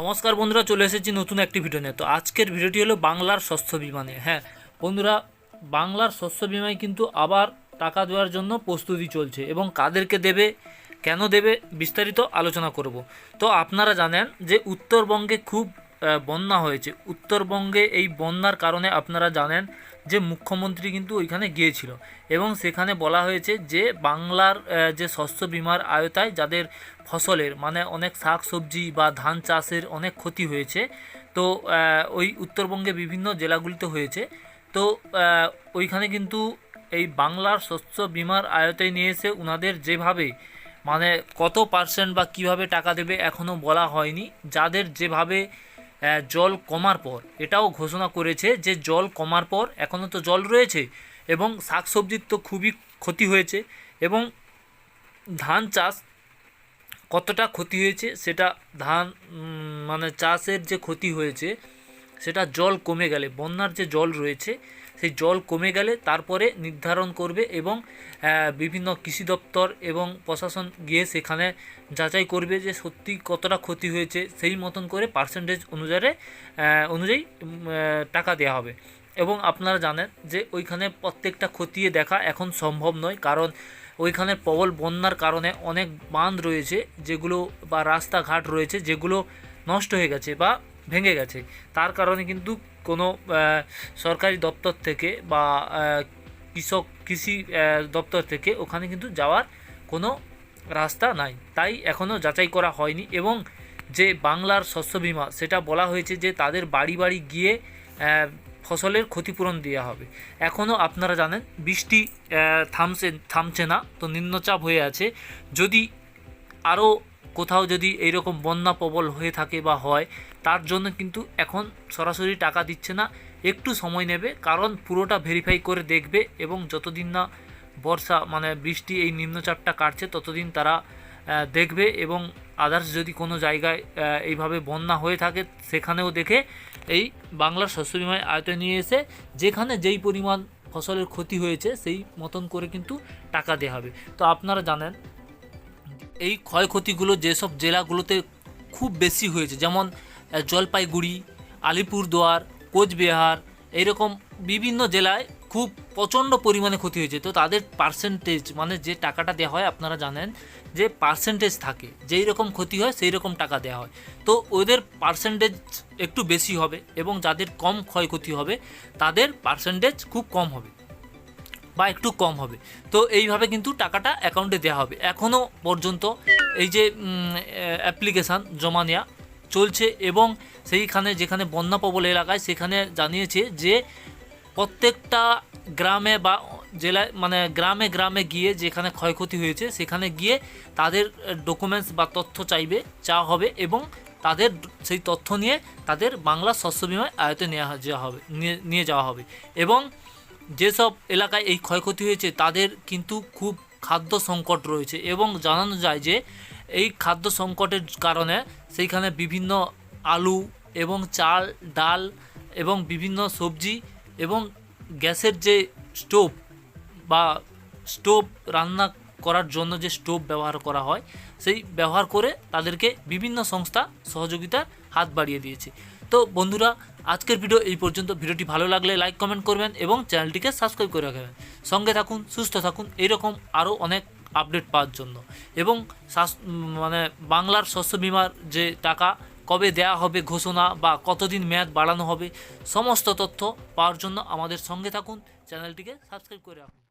নমস্কার বন্ধুরা, চলে এসেছি নতুন একটি ভিডিও নিয়ে। তো আজকের ভিডিওটি হলো বাংলার শস্য বিমা নিয়ে হ্যাঁ। বন্ধুরা, বাংলার শস্য বিমায় কিন্তু আবার টাকা দেওয়ার জন্য প্রস্তুতি চলছে এবং কাদেরকে দেবে, কেন দেবে বিস্তারিত আলোচনা করব। তো আপনারা জানেন যে উত্তরবঙ্গে খুব বন্যা হয়েছে। উত্তরবঙ্গে এই বন্যার কারণে আপনারা জানেন যে মুখ্যমন্ত্রী কিন্তু ওইখানে গিয়েছিল এবং সেখানে বলা হয়েছে যে বাংলার যে শস্য বিমার আয়তায় যাদের ফসলের মানে অনেক শাক সবজি বা ধান চাষের অনেক ক্ষতি হয়েছে, তো ওই উত্তরবঙ্গে বিভিন্ন জেলাগুলিতে হয়েছে। তো ওইখানে কিন্তু এই বাংলার শস্য বিমার আয়তায় নিয়ে এসে ওনাদের যেভাবে মানে কত পার্সেন্ট বা কীভাবে টাকা দেবে এখনও বলা হয়নি। যাদের যেভাবে জল কমার পর, এটাও ঘোষণা করেছে যে জল কমার পর এখনও তো জল রয়েছে এবং শাকসবজির তো খুবই ক্ষতি হয়েছে এবং ধান চাষ কতটা ক্ষতি হয়েছে সেটা ধান মানে চাষের যে ক্ষতি হয়েছে সেটা জল কমে গেলে, বন্যার যে জল রয়েছে সেই জল কমে গেলে তারপরে নির্ধারণ করবে এবং বিভিন্ন কৃষি দপ্তর এবং প্রশাসন গিয়ে সেখানে যাচাই করবে যে সত্যি কতটা ক্ষতি হয়েছে। সেই মতন করে পার্সেন্টেজ অনুযায়ী অনুযায়ী টাকা দেওয়া হবে। এবং আপনারা জানেন যে ওইখানে প্রত্যেকটা খতিয়ে দেখা এখন সম্ভব নয়। কারণ ওইখানে প্রবল বন্যার কারণে অনেক বাঁধ রয়েছে, যেগুলো বা রাস্তাঘাট রয়েছে, যেগুলো নষ্ট হয়ে গেছে বা ভেঙে গেছে। তার কারণে কিন্তু কোনো সরকারি দপ্তর থেকে বা কৃষক, কৃষি দপ্তর থেকে ওখানে কিন্তু যাওয়ার কোনো রাস্তা নাই। তাই এখনও যাচাই করা হয়নি এবং যে বাংলার শস্য বিমা, সেটা বলা হয়েছে যে তাদের বাড়ি বাড়ি গিয়ে ফসলের ক্ষতিপূরণ দেওয়া হবে। এখনও আপনারা জানেন, বৃষ্টি থামছে থামছে না, তো নিম্নচাপ হয়ে আছে। যদি আরও কোথাও যদি এইরকম বন্যা প্রবল হয়ে থাকে বা হয় তার জন্য কিন্তু এখন সরাসরি টাকা দিচ্ছে না। একটু সময় নেবে, কারণ পুরোটা ভেরিফাই করে দেখবে এবং যতদিন না বর্ষা মানে বৃষ্টি এই নিম্নচাপটা কাটছে, ততদিন তারা দেখবে এবং আদার্স যদি কোনো জায়গায় এইভাবে বন্যা হয়ে থাকে, সেখানেও দেখে এই বাংলার শস্য বিমায় আয়তে নিয়ে এসে যেখানে যেই পরিমাণ ফসলের ক্ষতি হয়েছে, সেই মতন করে কিন্তু টাকা দেওয়া হবে। তো আপনারা জানেন, এই ক্ষয়ক্ষতিগুলো যেসব জেলাগুলোতে খুব বেশি হয়েছে, যেমন জলপাইগুড়ি, আলিপুরদুয়ার, কোচবিহার, এইরকম বিভিন্ন জেলায় খুব প্রচণ্ড পরিমাণে ক্ষতি হয়েছে। তো তাদের পার্সেন্টেজ মানে যে টাকাটা দেওয়া হয়, আপনারা জানেন যে পার্সেন্টেজ থাকে। যেই রকম ক্ষতি হয়, সেই রকম টাকা দেওয়া হয়। তো ওদের পার্সেন্টেজ একটু বেশি হবে এবং যাদের কম ক্ষয়ক্ষতি হবে, তাদের পার্সেন্টেজ খুব কম হবে বা একটু কম হবে। তো এইভাবে কিন্তু টাকাটা অ্যাকাউন্টে দেওয়া হবে। এখনও পর্যন্ত এই যে অ্যাপ্লিকেশান জমা নেওয়া চলছে এবং সেইখানে যেখানে বন্যা প্রবল এলাকায় সেখানে জানিয়েছে যে প্রত্যেকটা গ্রামে বা জেলায় মানে গ্রামে গ্রামে গিয়ে যেখানে ক্ষয়ক্ষতি হয়েছে সেখানে গিয়ে তাদের ডকুমেন্টস বা তথ্য চাইবে, চা হবে এবং তাদের সেই তথ্য নিয়ে তাদের বাংলা শস্য বিমায় আয়তে নেওয়া যাওয়া হবে, নিয়ে নিয়ে যাওয়া হবে এবং যেসব এলাকায় এই ক্ষয়ক্ষতি হয়েছে তাদের কিন্তু খুব খাদ্য সংকট রয়েছে এবং জানানো যায় যে এই খাদ্য সংকটের কারণে সেইখানে বিভিন্ন আলু এবং চাল, ডাল এবং বিভিন্ন সবজি এবং গ্যাসের যে স্টোভ বা স্টোভ রান্না করার জন্য যে স্টোভ ব্যবহার করা হয়, সেই ব্যবহার করে তাদেরকে বিভিন্ন সংস্থা সহযোগিতার হাত বাড়িয়ে দিয়েছে। তো বন্ধুরা, আজকের ভিডিও এই পর্যন্ত। ভিডিওটি ভালো লাগলে লাইক, কমেন্ট করবেন এবং চ্যানেলটিকে সাবস্ক্রাইব করে রাখবেন। সঙ্গে থাকুন, সুস্থ থাকুন। এইরকম আরও অনেক আপডেট পাওয়ার জন্য। এবং মানে বাংলার শস্য বিমার যে টাকা, কবে দেয়া হবে ঘোষণা বা কতদিন মেয়াদ বাড়ানো হবে, সমস্ত তথ্য পাওয়ার জন্য আমাদের সঙ্গে থাকুন। চ্যানেলটিকে সাবস্ক্রাইব করে রাখুন।